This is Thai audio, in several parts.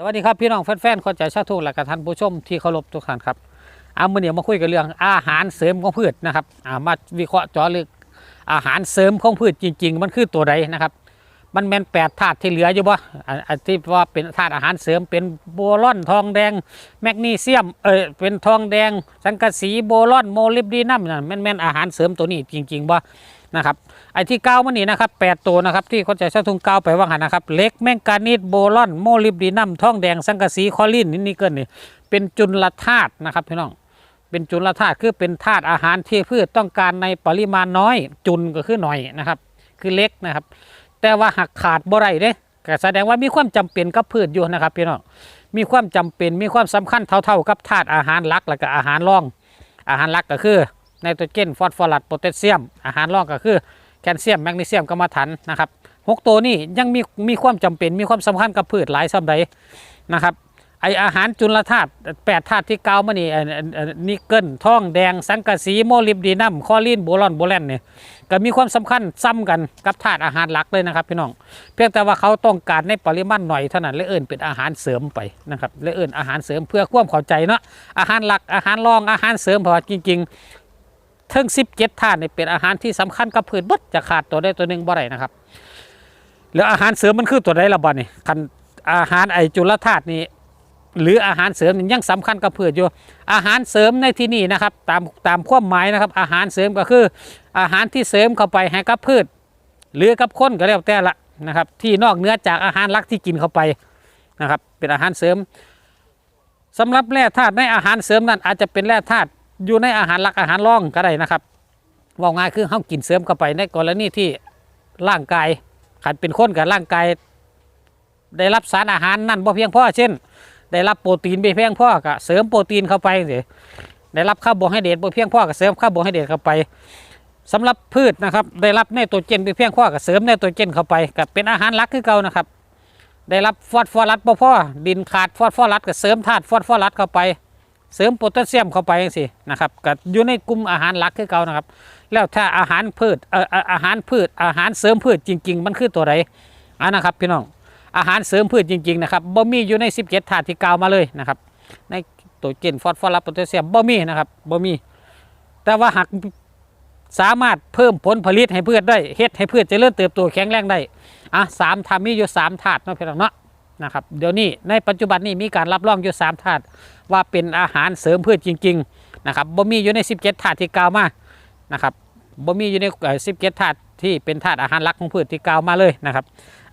สวัสดีครับพี่น้องแฟนๆคนใจชาทุกและกับท่านผู้ชมที่เคารพทุกท่านครับเอามื่อนี้มาคุยกันเรื่องอาหารเสริมของพืชนะครับอามาวิเคราะห์เจาะลึกอาหารเสริมของพืชจริง ๆ มันคือตัวใดนะครับ มันแมนแปดธาตุที่เหลืออยู่บ่อันที่ว่าเป็นธาตุอาหารเสริมเป็นโบรอนทองแดง แมกนีเซียมเออเป็นทองแดง สังกะสีโบรอนโมลิบดีนัมนั่นแม่นแม่นอาหารเสริมตัวนี้จริงๆบ่ นะครับไอที่เก้ามันนี่นะครับแปดตัวนะครับที่เขาใจะชาทุงเก้าไปว่าหันนะครับเล็กแมงกานีสโบรอนโมลิบดีนัมท่องแดงสังกะสีคอลินนี่นี่เกินนี่เป็นจุลธาตุนะครับพี่น้องเป็นจุลธาตุคือเป็นธาตุอาหารที่พืชต้องการในปริมาณน้อย จุลก็คือหน่อยนะครับคือเล็กนะครับ แต่ว่าหักขาดบ่ไรเด้ก็แสดงว่ามีความจำเป็นกับพืชอยู่นะครับพี่น้องมีความจำเป็นมีความสำคัญเท่าๆกับธาตุอาหารหลักแล้วก็อาหารรอง อาหารหลักก็คือ ไนโตรเจนฟอสฟอรัสโพแทสเซียม อาหารรองก็คือแคลเซียมแมกนีเซียมกรรมฐานนะครับหกตัวนี้ยังมีมีความจำเป็นมีความสำคัญกับพืชหลายสำใดนะครับไออาหารจุลธาตุแปดธาตุที่เกาวมานี่นิกเกิลทองแดง สังกะสีโมลิบดีนัมคอลินโบรอนโบแลนเนี่ยก็มีความสำคัญซ้ำกันกับธาตุอาหารหลักเลยนะครับพี่น้อง เพียงแต่ว่าเขาต้องการในปริมาณหน่อยเท่านั้นเลยเอิ่นเป็นอาหารเสริมไปนะครับเลยเอิ่นอาหารเสริมเพื่อความเข้าใจเนาะอาหารหลักอาหารรองอาหารเสริมเพราะจริง ทั้ง17ธาตุนี่เป็นอาหารที่สำคัญกับพืชบดจะขาดตัวได้ตัวหนึ่งบ่ได้นะครับ แล้วอาหารเสริมมันคือตัวใดละบ่นี่คันอาหารไอจุลธาตุนี่หรืออาหารเสริมยังสำคัญกับพืชอยู่ อาหารเสริมในที่นี่นะครับ ตามตามความหมายนะครับ อาหารเสริมก็คือ อาหารที่เสริมเข้าไปให้กับพืช หรือกับคนก็แล้วแต่ละนะครับ ที่นอกเหนือจากอาหารหลักที่กินเข้าไปนะครับ เป็นอาหารเสริมสำหรับแร่ธาตุในอาหารเสริมนั้นอาจจะเป็นแร่ธาตุ อยู่ในอาหารหลักอาหารรองก็ได้นะครับว่าง่ายคือเขากินเสริมเข้าไปในกรณีที่ร่างกายขันเป็นคนกับร่างกาย ได้รับสารอาหารนั่นบ่เพียงพอเช่น ได้รับโปรตีนไม่เพียงพอก็เสริมโปรตีนเข้าไปสิได้รับคาร์โบไฮเดรตบ่เพียงพอก็เสริมคาร์โบไฮเดรตเข้าไปสำหรับพืชนะครับ ได้รับไนโตรเจนไปเพียงพอก็เสริมไนโตรเจนเข้าไปก็เป็นอาหารหลักคือเก่านะครับ ได้รับฟอสฟอรัสบ่พอดินขาดฟอสฟอรัสก็เสริมธาตุฟอสฟอรัสเข้าไป เสริมโพแทสเซียมเข้าไปสินะครับก็อยู่ในกลุ่มอาหารหลักคือเก่านะครับ แล้วถ้าอาหารพืชเอ่ออาหารพืชอาหารเสริมพืชจริง ๆ มันคือตัวใดอ่านะครับพี่น้องอาหารเสริมพืชจริง ๆ นะครับบ่มีอยู่ใน 17ธาตุที่กล่าวมาเลยนะครับ ในตัวเจนฟอสฟอรัสโพแทสเซียมบ่มีนะครับบ่มีแต่ว่าหากสามารถเพิ่มผลผลิตให้พืชได้เฮ็ดให้พืชเจริญเติบโตแข็งแรงได้อะสามธาตุมีอยู่สามธาตุเนาะพี่น้องเนาะ นะครับเดี๋ยวนี้ในปัจจุบันนี้มีการรับรองอยู่สาธาตุว่าเป็นอาหารเสริมพืชจริงๆนะครับบ่มีอยู่ใน 17ธาตุที่กล่าวมานะครับบ่มีอยู่ใน17ธาตุที่เป็นธาตุอาหารหลักของพืชที่กล่าวมาเลยนะครับ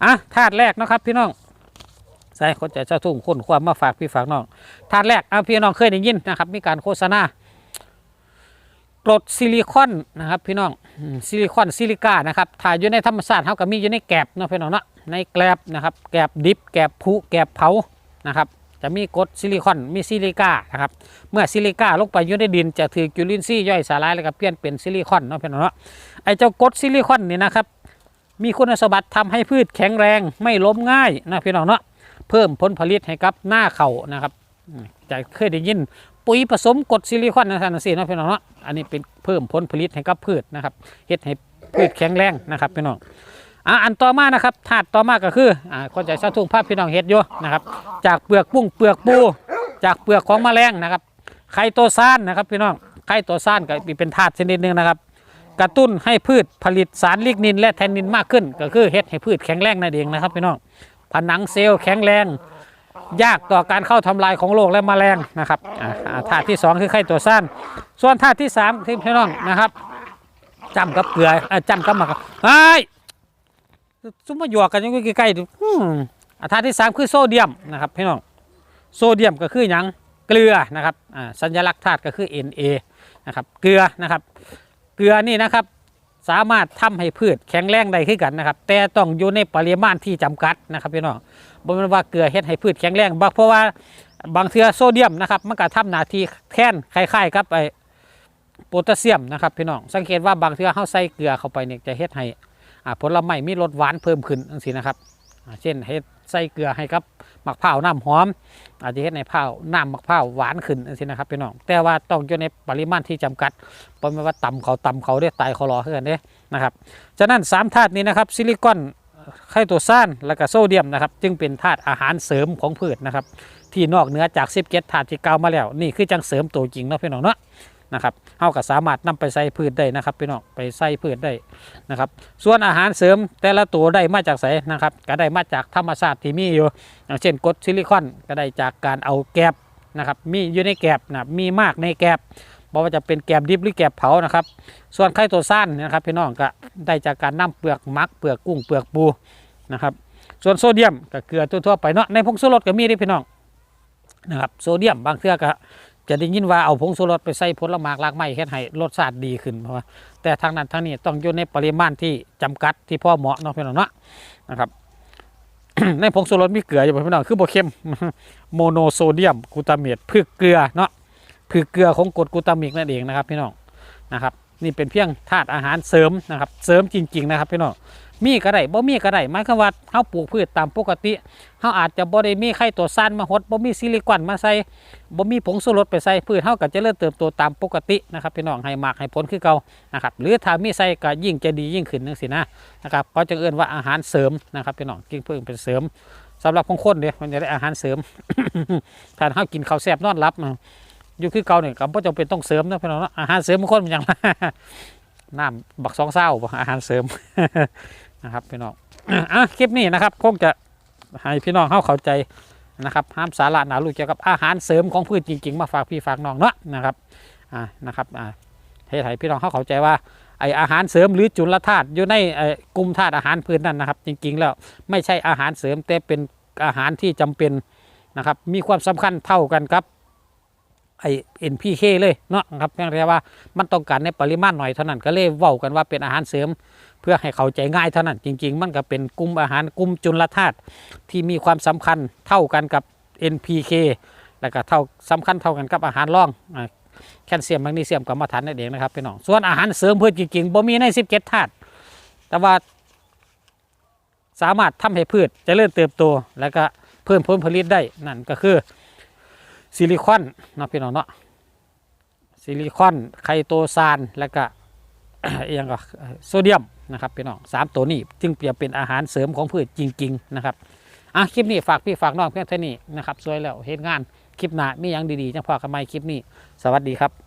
อะธาตุแรกนะครับพี่น้องใส่คนใจเจ้าทุ่งคนความมาฝากพี่ฝากน้องธาตุแรกอะพี่น้องเคยได้ยินนะครับมีการโฆษณากรดซิลิคอนนะครับพี่น้องซิลิคอนซิลิก้านะครับถ้ายอยู่ในธรรมชาติเขาก็มีอยู่ในแกลบเนาะพี่น้องเนาะ ในแกลบนะครับแกลบดิบแกลบผุแกลบเผานะครับจะมีกรดซิลิคอนมีซิลิก้านะครับเมื่อซิลิก้าลงไปอยู่ในดินจะถือจุลินทรีย์ย่อยสลายแล้วก็เปลี่ยนเป็นซิลิคอนเนาะพี่น้องเนาะไอเจ้ากรดซิลิคอนนี่นะครับมีคุณสมบัติทำให้พืชแข็งแรงไม่ล้มง่ายนะพี่น้องเนาะเพิ่มผลผลิตให้กับหน้าเขานะครับจะเคยได้ยินปุ๋ยผสมกรดซิลิคอนนะท่านสิเนะพี่น้องเนาะอันนี้เป็นเพิ่มผลผลิตให้กับพืชนะครับเฮ็ดให้พืชแข็งแรงนะครับพี่น้อง อะอันต่อมานะครับธาตุต่อมาก็คืออ่าคนใจชาวทุ่งภาพพี่น้องเฮ็ดอยู่นะครับ จากเปลือกปุ้งเปลือกปู จากเปลือกของแมลงนะครับไข่โตซานนะครับพี่น้องไข่โตซานก็เป็นธาตุชนิดหนึ่งนะครับ กระตุ้นให้พืชผลิตสารลิกนิน และแทนนินมากขึ้น ก็คือเฮ็ดให้พืชแข็งแรงนั่นเองนะครับพี่น้องผนังเซลล์แข็งแรง ยากต่อการเข้าทำลายของโรคและแมลงนะครับอ่าอ่าธาตุที่สองคือไข่ตัวสั้นส่วนธาตุที่สามที่พี่น้องนะครับจำกับเกลือเอ่อจำกับหมักไอ้ ซุ่มมาหยวกกันยังใกล้ๆอืมอ่าธาที่สามคือโซเดียมนะครับพี่น้องโซเดียมก็คือหยังเกลือนะครับอ่าสัญลักษณ์ธาตุก็คือ Na นะครับเกลือนะครับ เกลือนี่นะครับสามารถทำให้พืชแข็งแรงได้ขึ้นกันนะครับ แต่ต้องอยู่ในปริมาณที่จำกัดนะครับพี่น้องบ่แม่นว่าเกลือเฮ็ดให้พืชแข็งแรงบักเพราะว่าบางเทือโซเดียมนะครับมันก็ทำหน้าที่แทนคล้ายๆกับไอ้โพแทสเซียมนะครับพี่น้องสังเกตว่าบางเทือเฮาใส่เกลือเข้าไปเนี่ยจะเฮ็ดให้ ผลไม้มีรสหวานเพิ่มขึ้นจังซี่นะครับ เช่นเฮ็ดใส่เกลือให้กับมะพร้าน้ำหอม อาจจะเฮ็ดให้พร้าน้ำมะพร้าหวานขึ้นจังซี่นะครับพี่น้องแต่ว่าต้องอยู่ในปริมาณที่จำกัดเพราะไม่ว่าต่ำเขาต่ำเขาได้ตายเขารอเพื่อนเด้นะครับฉะนั้นสามธาตุนี้นะครับซิลิคอนไคโตซานและก็โซเดียมนะครับจึงเป็นธาตุอาหารเสริมของพืชนะครับที่นอกเหนือจาก17ธาตุที่กล่าวมาแล้ว นี่คือจังเสริมตัวจริงเนาะพี่น้องเนาะ นะครับเฮาก็สามารถนำไปใส่พืชได้นะครับพี่น้องไปใส่พืชได้นะครับ ส่วนอาหารเสริมแต่ละตัวได้มาจากไสนะครับ ก็ได้มาจากธรรมชาติที่มีอยู่ อย่างเช่นกรดซิลิคอนก็ได้จากการเอาแกบนะครับ มีอยู่ในแกบนะมีมากในแกบบอกว่าจะเป็นแกบดิบหรือแกบเผานะครับ ส่วนไข่ตัวสั้นนะครับพี่น้องก็ได้จากการนํเปลือกมักเปลือกกุ้งเปลือกปูนะครับ ส่วนโซเดียมก็เกลือทั่วๆไปเนาะในผงชูรสก็มีด้พี่น้องนะครับโซเดียมบางเทือก็ จะได้ยินว่าเอาผงชูรสไปใส่ผลไม้รากไม้เฮ็ดให้รสชาติดีขึ้นเพราะว่าแต่ทางนั้นทางนี้ต้องอยู่ในปริมาณที่จำกัดที่พ่อเหมาะเนาะพี่น้องเนาะนะครับในผงชูรสมีเกลืออยู่พี่น้องคือโบเค็มโมโนโซเดียมกูตาเมตพืชเกลือเนาะพืชเกลือของกรดกูตามิกนั่นเองนะครับพี่น้องนะครับ นี่เป็นเพียงธาตุอาหารเสริมนะครับ เสริมจริง ๆ นะครับพี่น้อง มีก็ได้บ่มีก็ได้หมายความว่าเฮาปลูกพืชตามปกติเฮาอาจจะบ่ได้มีไข่ตัวซ่านมาหดบ่มีซิลิคอนมาใส่บ่มีผงชูรสไปใส่พืชเฮาก็จะเริ่มเติบโตตามปกตินะครับพี่น้องให้มากให้ผลคือเก่านะครับหรือถ้ามีใส่ก็ยิ่งจะดียิ่งขึ้นจังซี่นะนะครับเขาจึงเอิ้นว่าอาหารเสริมนะครับพี่น้องกิ่งเพิ่งเป็นเสริมสำหรับบางคนเด้มันจะได้อาหารเสริมถ้าเฮากินข้าวแซ่บนอนหลับมาอยู่คือเก่าเนี่ยก็บ่จำเป็นต้องเสริมนะพี่น้องอาหารเสริมบางคนมันยัง น้ำบักสองเศร้าอาหารเสริมนะครับพี่น้องอะคลิปนี้นะครับคงจะให้พี่น้องเข้าเข้าใจนะครับห้ามสาระหนาลูกเกี่ยวกับอาหารเสริมของพืชจริง ๆ มาฝากพี่ฝากน้องเนาะนะครับอ่านะครับอ่าให้ให้พี่น้องเข้าเข้าใจว่าไออาหารเสริมหรือจุลธาตุอยู่ในไอกลุ่มธาตุอาหารพืชนั่นนะครับ จริง ๆ แล้วไม่ใช่อาหารเสริมแต่เป็นอาหารที่จำเป็นนะครับ มีความสำคัญเท่ากันครับ ไอ NPK เลยเนาะครับเพียงแต่ว่ามันต้องการในปริมาณหน่อยเท่านั้นก็เลยเว้ากันว่าเป็นอาหารเสริม เพื่อให้เข้าใจง่ายเท่านั้นจริง ๆ มันก็เป็นกลุ่มอาหารกลุ่มจุลธาตุที่มีความสำคัญเท่ากันกับ NPK แล้วก็เท่าสำคัญเท่ากันกับอาหารร่องแคลเซียมแมกนีเซียมกรรมฐานนั่นเองนะครับพี่น้องส่วนอาหารเสริมเพื่อจริงๆบ่มีใน 17 ธาตุแต่ว่าสามารถทำให้พืชเจริญเติบโต แล้วก็เพิ่มผลผลิตได้นั่นก็คือ ซิลิคอนเนาะพี่น้องเนาะซิลิคอนไคโตซานแล้วก็เอียงก็โซเดียมนะครับพี่น้องสามตัวนี้จึงเปรียบเป็นอาหารเสริมของพืชจริง ๆ นะครับอะคลิปนี้ฝากพี่ฝากน้องเพื่อนเท่านี้นะครับสวยแล้วเห็นงานคลิปหน้ามีอย่างดีๆจังพอกันไหมคลิปนี้ สวัสดีครับ